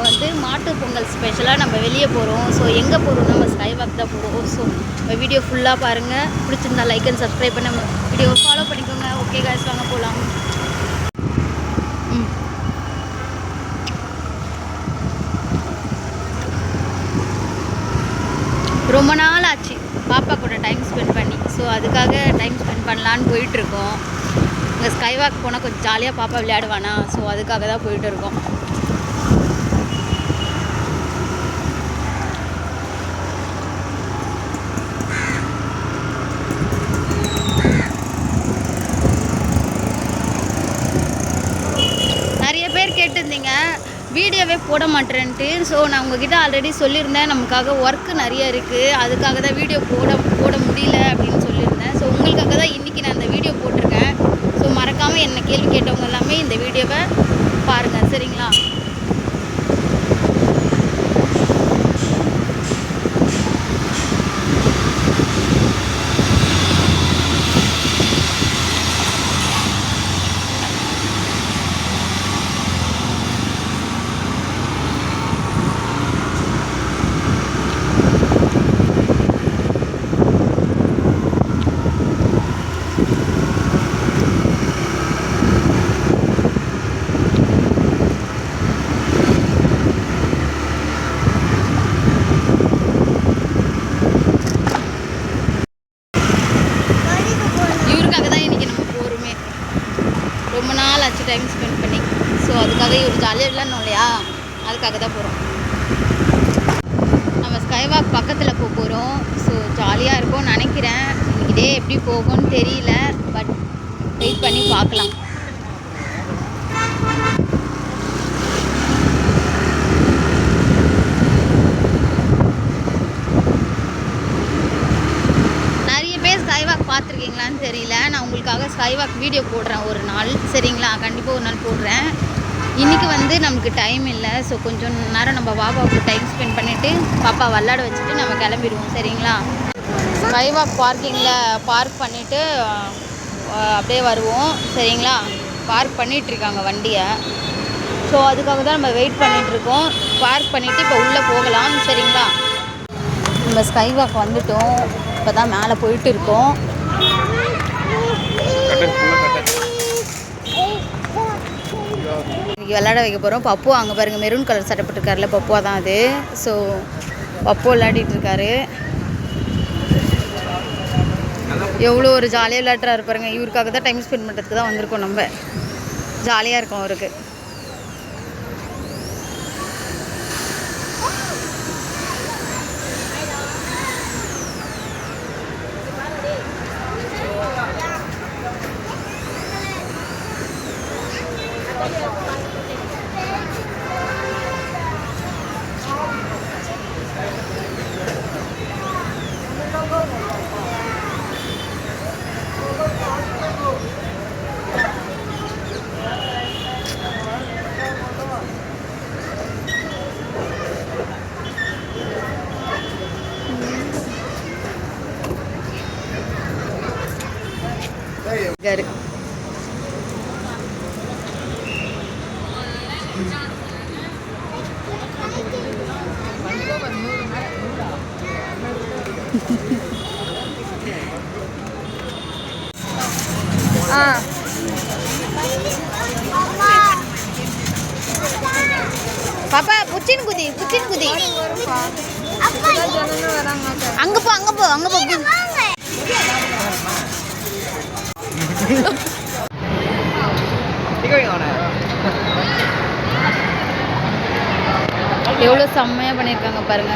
நம்ம வந்து மாட்டு பொங்கல் ஸ்பெஷலாக நம்ம வெளியே போகிறோம் ஸோ எங்கே போகிறோம் நம்ம ஸ்கை வாக் தான் போகிறோம் ஸோ நம்ம வீடியோ ஃபுல்லாக பாருங்கள் பிடிச்சிருந்தா லைக் அண்ட் சப்ஸ்கிரைப் பண்ண வீடியோ ஃபாலோ பண்ணிக்கோங்க. ஓகே காய்ஸ் வாங்க போகலாம் ரொம்ப நாள் ஆச்சு பாப்பா கூட டைம் ஸ்பெண்ட் பண்ணி. ஸோ அதுக்காக டைம் ஸ்பெண்ட் பண்ணலான்னு போயிட்டுருக்கோம் இங்கே ஸ்கை வாக் போனால் கொஞ்சம் ஜாலியாக பாப்பா விளையாடுவானா? ஸோ அதுக்காக தான் போயிட்டு இருக்கோம். வீடியோவே போட மாட்டேன்ட்டு. ஸோ நான் உங்ககிட்ட ஆல்ரெடி சொல்லியிருந்தேன். நமக்காக ஒர்க்கு நிறைய இருக்குது அதுக்காக தான் வீடியோ போட போட முடியல அப்படின்னு சொல்லியிருந்தேன். ஸோ உங்களுக்காக தான் இன்றைக்கி நான் இந்த வீடியோ போட்டிருக்கேன். ஸோ மறக்காமல் என்ன கேள்வி கேட்டவங்க எல்லாமே இந்த வீடியோவை பாருங்கள் சரிங்களா இவருக்காக தான் இன்றைக்கி நம்ம போகிறோமே ரொம்ப நாள் ஆச்சு டைம் ஸ்பெண்ட் பண்ணி ஸோ அதுக்காக இவர் இல்லையா? அதுக்காக தான் போகிறோம் நம்ம ஸ்கைவாக் பக்கத்தில் போக போகிறோம் ஸோ ஜாலியாக இருக்கும்னு நினைக்கிறேன். இதே எப்படி போகும்னு தெரியல. பட் வெயிட் பண்ணி பார்க்கலாம். நிறைய பேர் ஸ்கைவாக் பார்த்துருக்கீங்களான்னு தெரியல. நான் உங்களுக்காக ஸ்கைவாக் வீடியோ போடுறேன் ஒரு நாள். சரிங்களா? கண்டிப்பாக ஒரு நாள் போடுறேன். இன்றைக்கி வந்து நமக்கு டைம் இல்லை. ஸோ கொஞ்சம் நேரம் நம்ம பாபாவுக்கு டைம் ஸ்பெண்ட் பண்ணிவிட்டு பாப்பா விளாட வச்சுட்டு நம்ம கிளம்பிடுவோம். சரிங்களா? ஸ்கைவாக் பார்க்கிங்கில் பார்க் பண்ணிவிட்டு அப்படியே வருவோம். சரிங்களா? பார்க் பண்ணிகிட்ருக்காங்க வண்டியை. ஸோ அதுக்காக தான் நம்ம வெயிட் பண்ணிகிட்ருக்கோம் பார்க் பண்ணிவிட்டு இப்போ உள்ளே போகலாம். சரிங்களா? நம்ம ஸ்கைவாக் வந்துட்டோம். இப்போ தான் மேலே போயிட்டு இருக்கோம். விளாட விளையாட வைக்க போகிறோம் பப்பு அங்கே பாருங்கள் மெரூன் கலர் சட்டை போட்டிருக்காருல பப்புவா தான் அது. ஸோ பப்பு விளையாடிட்டு இருக்காரு. எவ்வளோ ஒரு ஜாலியாக விளையாடுறாரு பாருங்க. இவருக்காக தான் டைம் ஸ்பெண்ட் பண்ணுறதுக்கு தான் வந்திருக்கோம் நம்ம. ஜாலியாக இருக்கும் அவருக்கு. இருக்காரு. ஆ. பாப்பா புச்சின் குதி புச்சின் குதி. அங்க போ அங்க போ அங்க போ குதி. எவ்வளோ செம்மையாக பண்ணியிருக்காங்க பாருங்க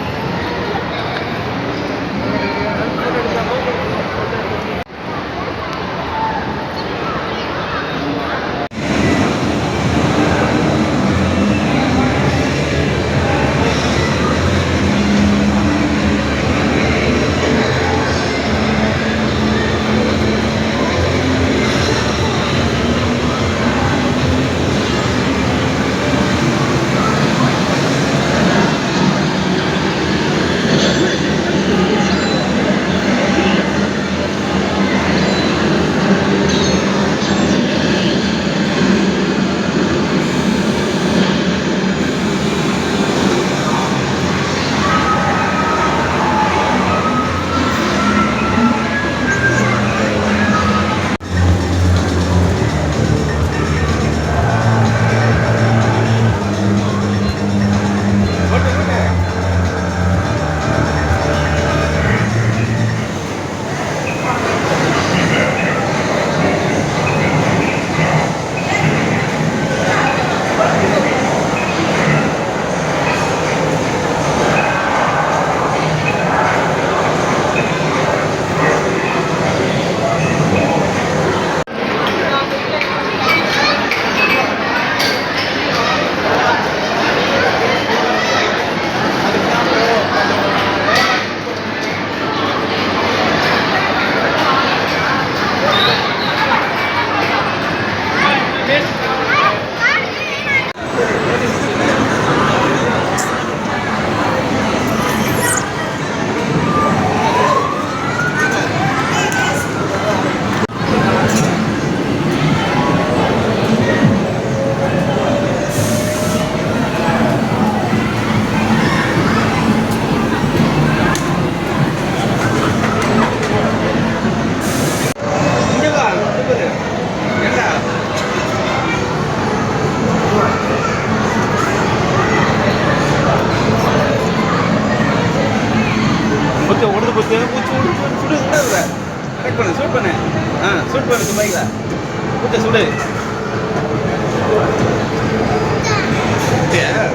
点，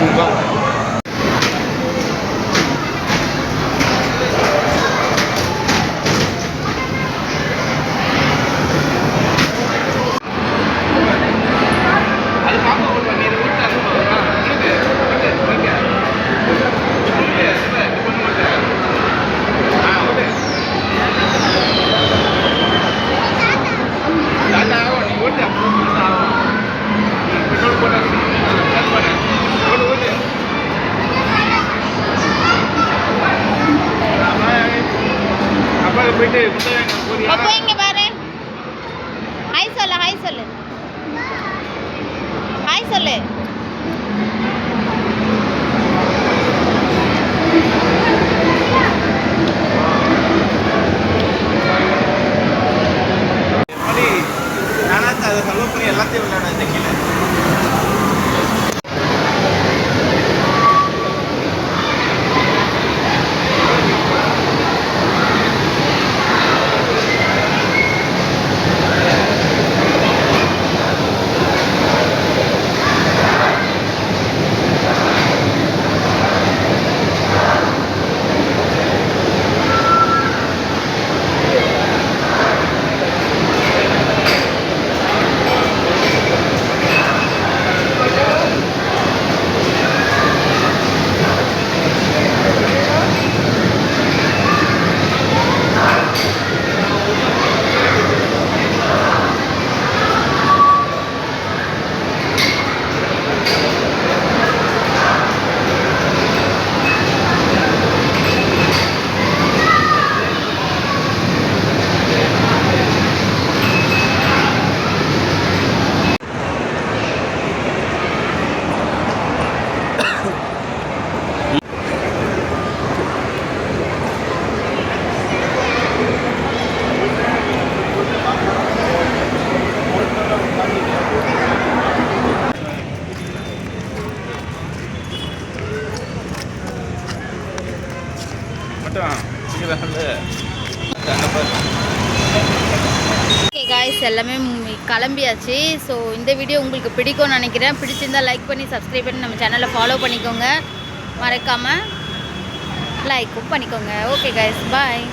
五个。Papá, venga, ஓகே காய்ஸ் எல்லாமே கிளம்பியாச்சு. ஸோ இந்த வீடியோ உங்களுக்கு பிடிக்கும்னு நினைக்கிறேன். பிடிச்சிருந்தா லைக் பண்ணி சப்ஸ்கிரைப் பண்ணி நம்ம சேனலை ஃபாலோ பண்ணிக்கோங்க. மறக்காமல் லைக்கும் பண்ணிக்கோங்க. Okay guys bye